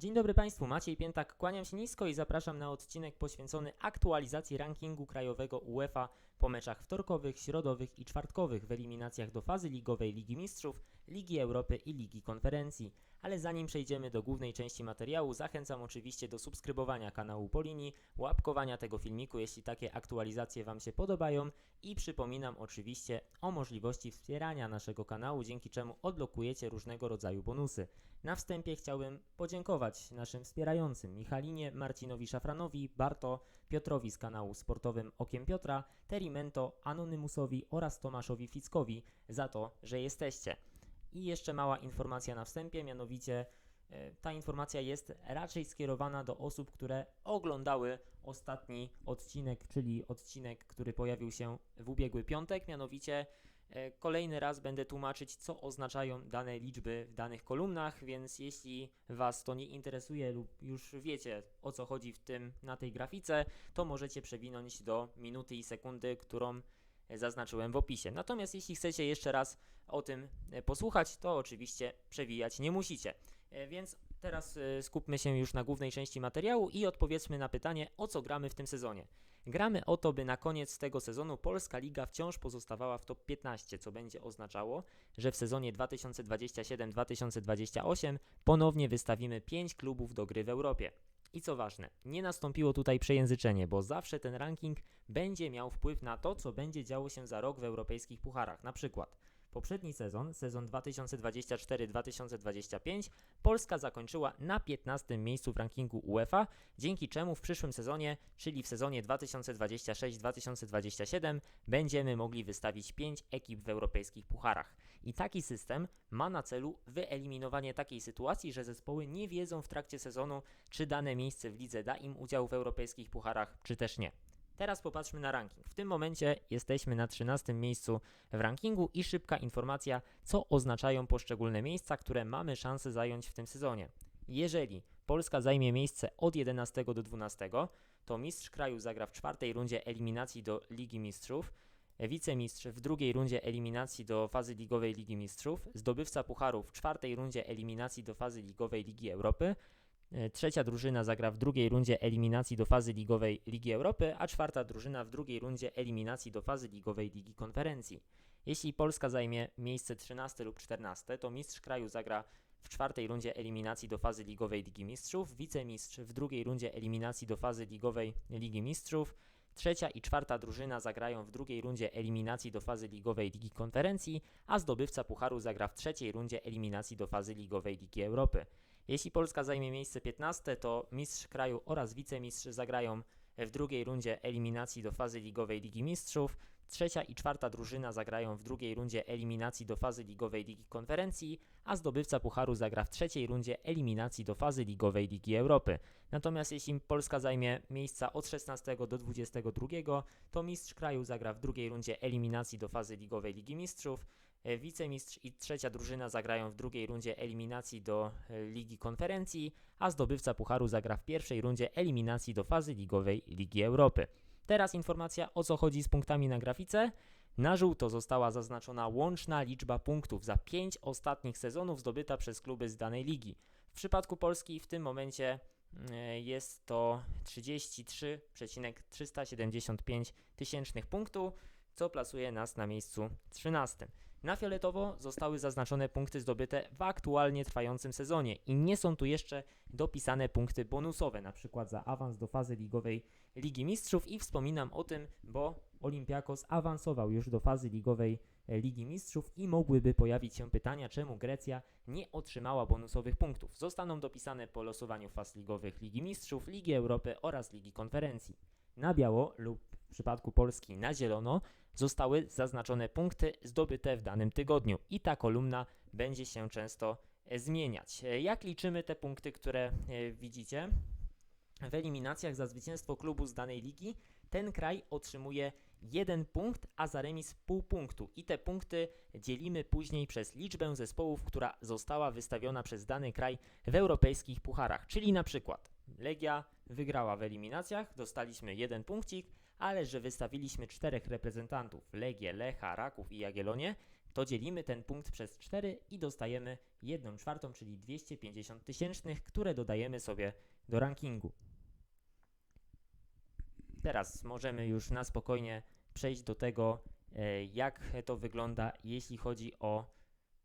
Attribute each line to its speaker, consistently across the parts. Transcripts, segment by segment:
Speaker 1: Dzień dobry Państwu, Maciej Piętak, kłaniam się nisko i zapraszam na odcinek poświęcony aktualizacji rankingu krajowego UEFA po meczach wtorkowych, środowych i czwartkowych w eliminacjach do fazy ligowej Ligi Mistrzów, Ligi Europy i Ligi Konferencji. Ale zanim przejdziemy do głównej części materiału, zachęcam oczywiście do subskrybowania kanału Polini, łapkowania tego filmiku, jeśli takie aktualizacje Wam się podobają i przypominam oczywiście o możliwości wspierania naszego kanału, dzięki czemu odblokujecie różnego rodzaju bonusy. Na wstępie chciałbym podziękować naszym wspierającym Michalinie, Marcinowi Szafranowi, Barto, Piotrowi z kanału sportowym Okiem Piotra, Terimento, Anonymusowi oraz Tomaszowi Fickowi za to, że jesteście. I jeszcze mała informacja na wstępie, mianowicie e, ta informacja jest raczej skierowana do osób, które oglądały ostatni odcinek, czyli odcinek, który pojawił się w ubiegły piątek, mianowicie e, kolejny raz będę tłumaczyć, co oznaczają dane liczby w danych kolumnach, więc jeśli Was to nie interesuje lub już wiecie o co chodzi w tym na tej grafice, to możecie przewinąć do minuty i sekundy, którą zaznaczyłem w opisie. Natomiast jeśli chcecie jeszcze raz o tym e, posłuchać, to oczywiście przewijać nie musicie. E, Więc teraz e, skupmy się już na głównej części materiału i odpowiedzmy na pytanie, o co gramy w tym sezonie. Gramy o to, by na koniec tego sezonu Polska Liga wciąż pozostawała w top 15, co będzie oznaczało, że w sezonie 2027-2028 ponownie wystawimy 5 klubów do gry w Europie. I co ważne, nie nastąpiło tutaj przejęzyczenie, bo zawsze ten ranking będzie miał wpływ na to, co będzie działo się za rok w europejskich pucharach. Na przykład poprzedni sezon, sezon 2024-2025, Polska zakończyła na 15 miejscu w rankingu UEFA, dzięki czemu w przyszłym sezonie, czyli w sezonie 2026-2027, będziemy mogli wystawić 5 ekip w europejskich pucharach. I taki system ma na celu wyeliminowanie takiej sytuacji, że zespoły nie wiedzą w trakcie sezonu, czy dane miejsce w lidze da im udział w europejskich pucharach, czy też nie. Teraz popatrzmy na ranking. W tym momencie jesteśmy na 13 miejscu w rankingu i szybka informacja, co oznaczają poszczególne miejsca, które mamy szansę zająć w tym sezonie. Jeżeli Polska zajmie miejsce od 11 do 12, to mistrz kraju zagra w czwartej rundzie eliminacji do Ligi Mistrzów, wicemistrz w drugiej rundzie eliminacji do fazy ligowej Ligi Mistrzów, zdobywca pucharu w czwartej rundzie eliminacji do fazy ligowej Ligi Europy, Trzecia drużyna zagra w drugiej rundzie eliminacji do fazy ligowej Ligi Europy, a czwarta drużyna w drugiej rundzie eliminacji do fazy ligowej Ligi Konferencji. Jeśli Polska zajmie miejsce 13 lub 14, to mistrz kraju zagra w czwartej rundzie eliminacji do fazy ligowej Ligi Mistrzów, wicemistrz w drugiej rundzie eliminacji do fazy ligowej Ligi Mistrzów, Trzecia i czwarta drużyna zagrają w drugiej rundzie eliminacji do fazy ligowej Ligi Konferencji, a zdobywca pucharu zagra w trzeciej rundzie eliminacji do fazy ligowej Ligi Europy. Jeśli Polska zajmie miejsce 15, to mistrz kraju oraz wicemistrz zagrają w drugiej rundzie eliminacji do fazy ligowej Ligi Mistrzów. Trzecia i czwarta drużyna zagrają w drugiej rundzie eliminacji do fazy ligowej Ligi Konferencji, a zdobywca pucharu zagra w trzeciej rundzie eliminacji do fazy ligowej Ligi Europy. Natomiast jeśli Polska zajmie miejsca od 16 do 22, to mistrz kraju zagra w drugiej rundzie eliminacji do fazy ligowej Ligi Mistrzów. E, Wicemistrz i trzecia drużyna zagrają w drugiej rundzie eliminacji do e, Ligi Konferencji, a zdobywca pucharu zagra w pierwszej rundzie eliminacji do fazy ligowej Ligi Europy. Teraz informacja o co chodzi z punktami na grafice. Na żółto została zaznaczona łączna liczba punktów za 5 ostatnich sezonów zdobyta przez kluby z danej ligi. W przypadku Polski w tym momencie e, jest to 33,375 tysięcznych punktów, co plasuje nas na miejscu 13. Na fioletowo zostały zaznaczone punkty zdobyte w aktualnie trwającym sezonie i nie są tu jeszcze dopisane punkty bonusowe, na przykład za awans do fazy ligowej Ligi Mistrzów i wspominam o tym, bo Olympiakos awansował już do fazy ligowej e, Ligi Mistrzów i mogłyby pojawić się pytania, czemu Grecja nie otrzymała bonusowych punktów. Zostaną dopisane po losowaniu faz ligowych Ligi Mistrzów, Ligi Europy oraz Ligi Konferencji. Na biało lub w przypadku Polski na zielono zostały zaznaczone punkty zdobyte w danym tygodniu i ta kolumna będzie się często e, zmieniać. E, Jak liczymy te punkty, które e, widzicie? W eliminacjach za zwycięstwo klubu z danej ligi ten kraj otrzymuje jeden punkt, a za remis pół punktu. I te punkty dzielimy później przez liczbę zespołów, która została wystawiona przez dany kraj w europejskich pucharach. Czyli na przykład Legia wygrała w eliminacjach, dostaliśmy jeden punkcik, ale że wystawiliśmy czterech reprezentantów Legię, Lecha, Raków i Jagiellonię, to dzielimy ten punkt przez 4 i dostajemy 1 czwartą, czyli 250 tysięcznych, które dodajemy sobie do rankingu. Teraz możemy już na spokojnie przejść do tego, e, jak to wygląda, jeśli chodzi o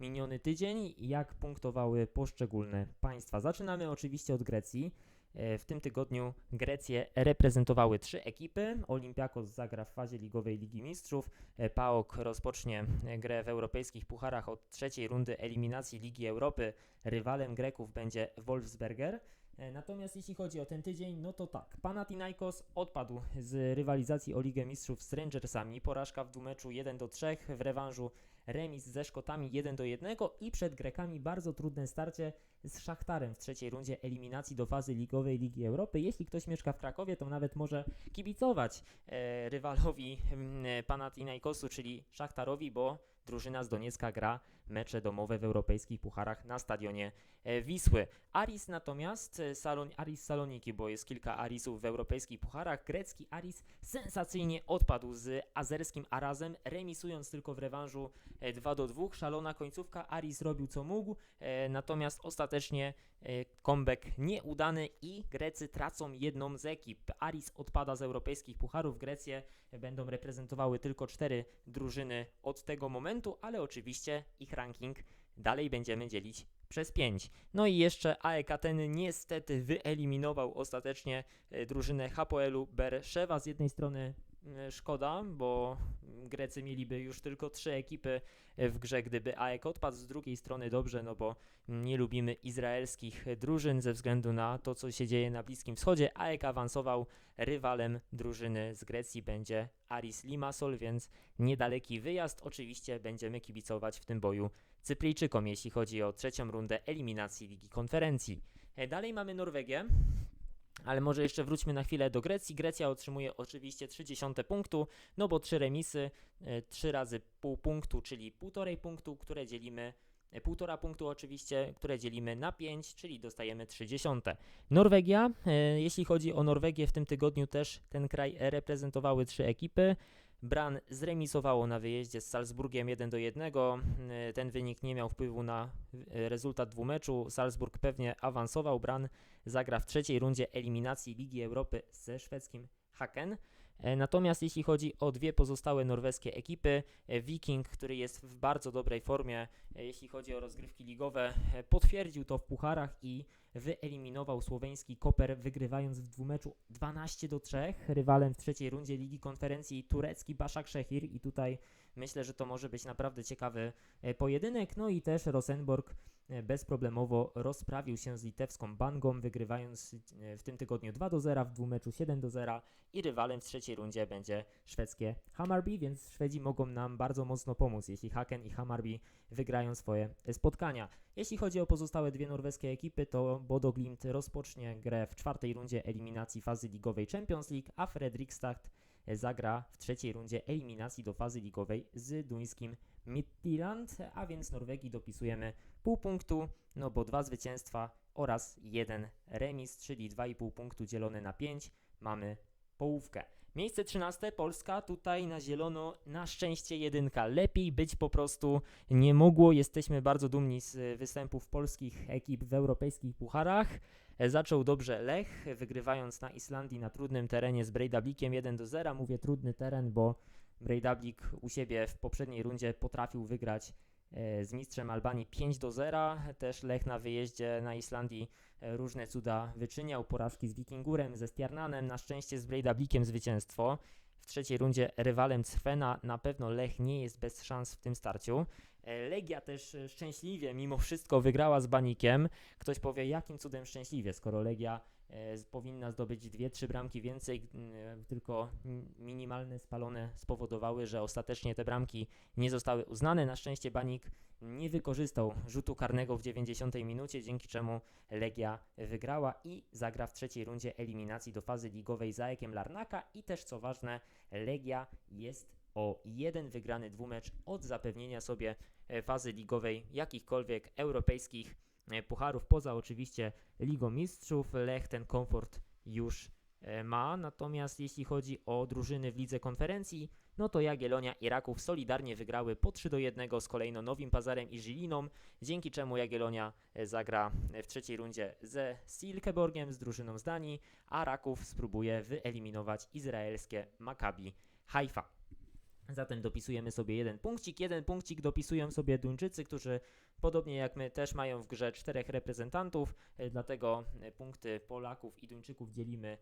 Speaker 1: miniony tydzień jak punktowały poszczególne państwa. Zaczynamy oczywiście od Grecji. E, W tym tygodniu Grecję reprezentowały trzy ekipy. Olympiakos zagra w fazie ligowej Ligi Mistrzów. E, PAOK rozpocznie e, grę w europejskich pucharach od trzeciej rundy eliminacji Ligi Europy. Rywalem Greków będzie Wolfsberger. E, Natomiast jeśli chodzi o ten tydzień, no to tak. Panathinaikos odpadł z rywalizacji o Ligę Mistrzów z Rangersami. Porażka w dwumeczu 1 do 3, w rewanżu remis ze Szkotami 1 do 1 i przed Grekami bardzo trudne starcie z Szachtarem w trzeciej rundzie eliminacji do fazy ligowej Ligi Europy. Jeśli ktoś mieszka w Krakowie, to nawet może kibicować e, rywalowi e, Panathinaikosu, czyli Szachtarowi, bo drużyna z Doniecka gra mecze domowe w europejskich pucharach na stadionie e, Wisły. Aris natomiast, e, Salon, Aris Saloniki, bo jest kilka Arisów w europejskich pucharach, grecki Aris sensacyjnie odpadł z azerskim Arazem, remisując tylko w rewanżu e, 2 do 2. Szalona końcówka, Aris robił co mógł, e, natomiast ostatecznie e, comeback nieudany i Grecy tracą jedną z ekip. Aris odpada z europejskich pucharów, Grecję będą reprezentowały tylko cztery drużyny od tego momentu, ale oczywiście ich ranking dalej będziemy dzielić przez 5. No i jeszcze AEK Ateny niestety wyeliminował ostatecznie e, drużynę Hapoelu Berszewa. Z jednej strony szkoda, bo Grecy mieliby już tylko trzy ekipy e, w grze, gdyby AEK odpadł. Z drugiej strony dobrze, no bo nie lubimy izraelskich drużyn ze względu na to, co się dzieje na Bliskim Wschodzie. AEK awansował, rywalem drużyny z Grecji będzie Aris Limassol, więc niedaleki wyjazd. Oczywiście będziemy kibicować w tym boju Cypryjczykom, jeśli chodzi o trzecią rundę eliminacji Ligi Konferencji. E, Dalej mamy Norwegię. Ale może jeszcze wróćmy na chwilę do Grecji. Grecja otrzymuje oczywiście 30 punktu, no bo trzy remisy, 3 razy pół punktu, czyli półtorej punktu, które dzielimy, e, półtora punktu oczywiście, które dzielimy na 5, czyli dostajemy 30. Norwegia, e, jeśli chodzi o Norwegię, w tym tygodniu też ten kraj reprezentowały trzy ekipy. Bran zremisowało na wyjeździe z Salzburgiem 1 do 1. E, Ten wynik nie miał wpływu na e, rezultat dwumeczu. Salzburg pewnie awansował. Bran zagra w trzeciej rundzie eliminacji Ligi Europy ze szwedzkim Haken. E, Natomiast jeśli chodzi o dwie pozostałe norweskie ekipy, e, Viking, który jest w bardzo dobrej formie, e, jeśli chodzi o rozgrywki ligowe, potwierdził to w pucharach i wyeliminował słoweński Koper, wygrywając w dwumeczu 12 do 3. Rywalem w trzeciej rundzie Ligi Konferencji turecki Başakşehir i tutaj myślę, że to może być naprawdę ciekawy pojedynek. No i też Rosenborg bezproblemowo rozprawił się z litewską Bangą, wygrywając e, w tym tygodniu 2 do 0, w dwumeczu 7 do 0 i rywalem w trzeciej rundzie będzie szwedzkie Hammarby, więc Szwedzi mogą nam bardzo mocno pomóc, jeśli Haken i Hammarby wygrają swoje e, spotkania. Jeśli chodzi o pozostałe dwie norweskie ekipy, to Bodo Glimt rozpocznie grę w czwartej rundzie eliminacji fazy ligowej Champions League, a Fredrikstad e, zagra w trzeciej rundzie eliminacji do fazy ligowej z duńskim Midtjylland, a więc Norwegii dopisujemy pół punktu, no bo dwa zwycięstwa oraz jeden remis, czyli 2,5 punktu dzielone na 5, mamy połówkę. Miejsce 13, Polska, tutaj na zielono, na szczęście jedynka. Lepiej być po prostu nie mogło. Jesteśmy bardzo dumni z występów polskich ekip w europejskich pucharach. Zaczął dobrze Lech, wygrywając na Islandii na trudnym terenie z Breidablikiem 1 do 0. Mówię trudny teren, bo Breidablik u siebie w poprzedniej rundzie potrafił wygrać e, z mistrzem Albanii 5 do 0. Też Lech na wyjeździe na Islandii e, różne cuda wyczyniał. Porażki z Wikingurem, ze Stjarnanem, na szczęście z Breidablikiem zwycięstwo. W trzeciej rundzie rywalem Cfena na pewno Lech nie jest bez szans w tym starciu. E, Legia też szczęśliwie mimo wszystko wygrała z Banikiem. Ktoś powie, jakim cudem szczęśliwie, skoro Legia powinna zdobyć dwie, trzy bramki więcej, e, tylko minimalne spalone spowodowały, że ostatecznie te bramki nie zostały uznane. Na szczęście Banik nie wykorzystał rzutu karnego w 90 minucie, dzięki czemu Legia wygrała i zagra w trzeciej rundzie eliminacji do fazy ligowej za Ekiem Larnaka i też co ważne, Legia jest o jeden wygrany dwumecz od zapewnienia sobie e, fazy ligowej jakichkolwiek europejskich e, pucharów, poza oczywiście Ligą Mistrzów. Lech ten komfort już e, ma, natomiast jeśli chodzi o drużyny w Lidze Konferencji, no to Jagiellonia i Raków solidarnie wygrały po 3 do 1 z kolejno Nowym Pazarem i Żiliną, dzięki czemu Jagiellonia e, zagra w trzeciej rundzie ze Silkeborgiem z drużyną z Danii, a Raków spróbuje wyeliminować izraelskie Maccabi Haifa. Zatem dopisujemy sobie jeden punkcik. Jeden punkcik dopisują sobie Duńczycy, którzy podobnie jak my też mają w grze czterech reprezentantów, e, dlatego e, punkty Polaków i Duńczyków dzielimy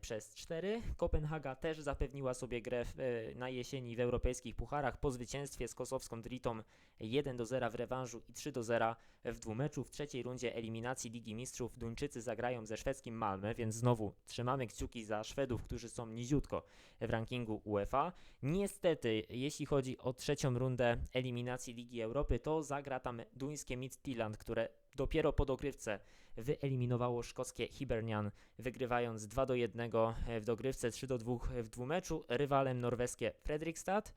Speaker 1: przez 4. Kopenhaga też zapewniła sobie grę e, na jesieni w europejskich pucharach po zwycięstwie z kosowską Dritą 1 do 0 w rewanżu i 3 do 0 w dwumeczu. W trzeciej rundzie eliminacji Ligi Mistrzów Duńczycy zagrają ze szwedzkim Malmö, więc znowu trzymamy kciuki za Szwedów, którzy są niziutko w rankingu UEFA. Niestety, jeśli chodzi o trzecią rundę eliminacji Ligi Europy, to zagra tam duńskie Midtjylland, które dopiero po dogrywce wyeliminowało szkockie Hibernian, wygrywając 2 do 1 w dogrywce, 3 do 2 w dwumeczu. Rywalem norweskie Fredrikstad.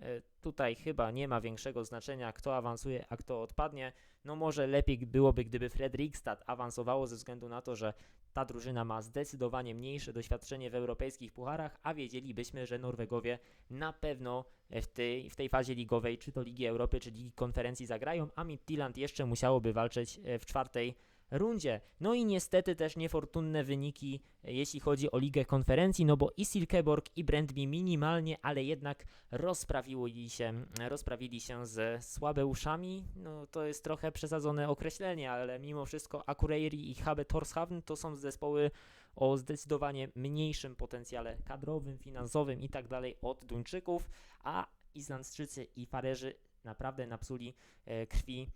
Speaker 1: E, Tutaj chyba nie ma większego znaczenia, kto awansuje, a kto odpadnie. No może lepiej byłoby, gdyby Fredrikstad awansowało ze względu na to, że ta drużyna ma zdecydowanie mniejsze doświadczenie w europejskich pucharach, a wiedzielibyśmy, że Norwegowie na pewno w tej, w tej fazie ligowej, czy to Ligi Europy, czy Ligi Konferencji zagrają, a Midtjylland jeszcze musiałoby walczyć e, w czwartej rundzie. No i niestety też niefortunne wyniki, e, jeśli chodzi o Ligę Konferencji, no bo i Silkeborg i Brandby minimalnie, ale jednak rozprawili się, rozprawili się z Słabeuszami. No to jest trochę przesadzone określenie, ale mimo wszystko Akureyri i HB Torshavn to są zespoły o zdecydowanie mniejszym potencjale kadrowym, finansowym i tak dalej od Duńczyków, a Islandczycy i Farerzy naprawdę napsuli e, krwi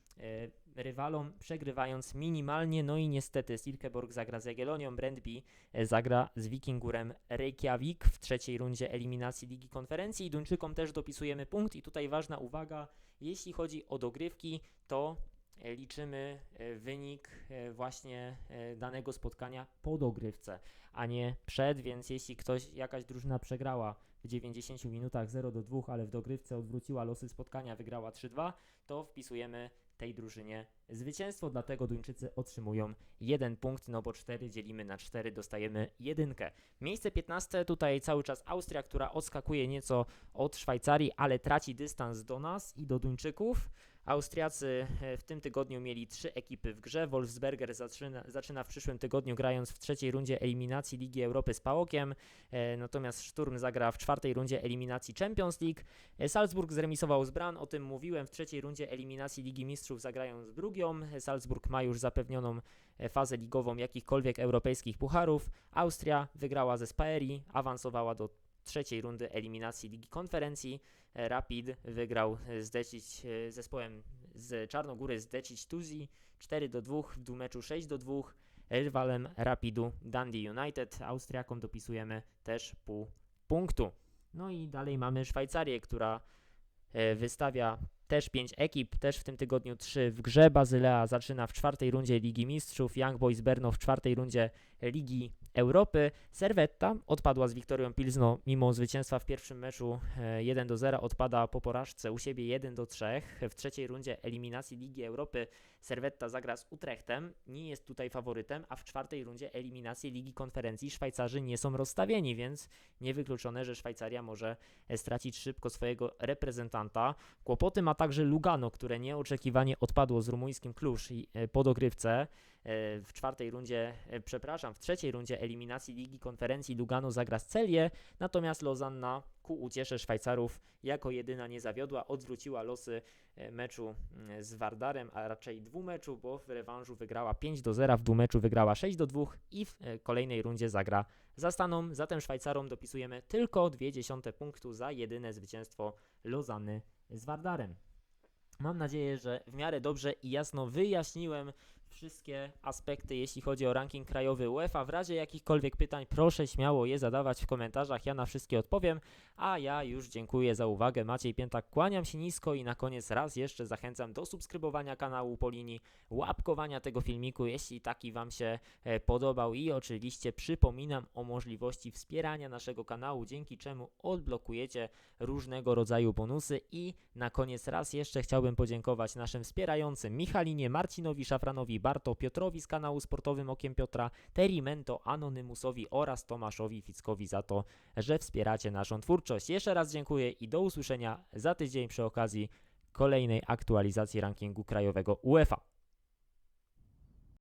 Speaker 1: e, rywalom, przegrywając minimalnie. No i niestety Silkeborg zagra z Jagiellonią, Brandby e, zagra z Wikingurem Reykjavik w trzeciej rundzie eliminacji Ligi Konferencji. I Duńczykom też dopisujemy punkt. I tutaj ważna uwaga, jeśli chodzi o dogrywki, to liczymy wynik właśnie danego spotkania po dogrywce, a nie przed, więc jeśli ktoś, jakaś drużyna przegrała w 90 minutach 0 do 2, ale w dogrywce odwróciła losy spotkania, wygrała 3-2, to wpisujemy tej drużynie zwycięstwo, dlatego Duńczycy otrzymują jeden punkt, no bo 4 dzielimy na 4, dostajemy jedynkę. Miejsce 15 tutaj cały czas Austria, która odskakuje nieco od Szwajcarii, ale traci dystans do nas i do Duńczyków. Austriacy e, w tym tygodniu mieli trzy ekipy w grze. Wolfsberger zaczyna, zaczyna w przyszłym tygodniu grając w trzeciej rundzie eliminacji Ligi Europy z Pałokiem, e, natomiast Sturm zagra w czwartej rundzie eliminacji Champions League. E, Salzburg zremisował z Bran, o tym mówiłem. W trzeciej rundzie eliminacji Ligi Mistrzów zagrają z Brugią. Salzburg ma już zapewnioną e, fazę ligową jakichkolwiek europejskich pucharów. Austria wygrała ze Spaeri, awansowała do trzeciej rundy eliminacji Ligi Konferencji. E, Rapid wygrał e, z Decic, zespołem z Czarnogóry z Decic Tuzi 4 do 2, w dwumeczu 6 do 2. Rywalem Rapidu Dundee United. Austriakom dopisujemy też pół punktu. No i dalej mamy Szwajcarię, która wystawia też 5 ekip, też w tym tygodniu 3 w grze. Bazylea zaczyna w czwartej rundzie Ligi Mistrzów, Young Boys Brno w czwartej rundzie Ligi Europy. Servetta odpadła z Wiktorią Pilzno mimo zwycięstwa w pierwszym meczu e, 1 do 0, odpada po porażce u siebie 1 do 3. W trzeciej rundzie eliminacji Ligi Europy Servetta zagra z Utrechtem, nie jest tutaj faworytem, a w czwartej rundzie eliminacji Ligi Konferencji Szwajcarzy nie są rozstawieni, więc niewykluczone, że Szwajcaria może e, stracić szybko swojego reprezentanta. Kłopoty ma także Lugano, które nieoczekiwanie odpadło z rumuńskim Klusz e, po dogrywce. E, W czwartej rundzie, e, przepraszam, w trzeciej rundzie eliminacji Ligi Konferencji Lugano zagra z Celię, natomiast Lozanna ku uciesze Szwajcarów jako jedyna nie zawiodła, odwróciła losy e, meczu mm, z Wardarem, a raczej dwumeczu, bo w rewanżu wygrała 5 do 0, w dwumeczu wygrała 6 do 2 i w kolejnej rundzie zagra za Staną. Zatem Szwajcarom dopisujemy tylko 0,2 punktu za jedyne zwycięstwo Lozanny z Wardarem. Mam nadzieję, że w miarę dobrze i jasno wyjaśniłem wszystkie aspekty, jeśli chodzi o ranking krajowy UEFA. W razie jakichkolwiek pytań, proszę śmiało je zadawać w komentarzach, ja na wszystkie odpowiem. A ja już dziękuję za uwagę. Maciej Piętak, kłaniam się nisko i na koniec raz jeszcze zachęcam do subskrybowania kanału Polini, łapkowania tego filmiku, jeśli taki Wam się e, podobał. I oczywiście przypominam o możliwości wspierania naszego kanału, dzięki czemu odblokujecie różnego rodzaju bonusy. I na koniec raz jeszcze chciałbym podziękować naszym wspierającym Michalinie, Marcinowi Szafranowi, Barto, Piotrowi z kanału Sportowym Okiem Piotra, Terimento, Anonymusowi oraz Tomaszowi Fickowi za to, że wspieracie naszą twórczość. Jeszcze raz dziękuję i do usłyszenia za tydzień przy okazji kolejnej aktualizacji rankingu krajowego UEFA.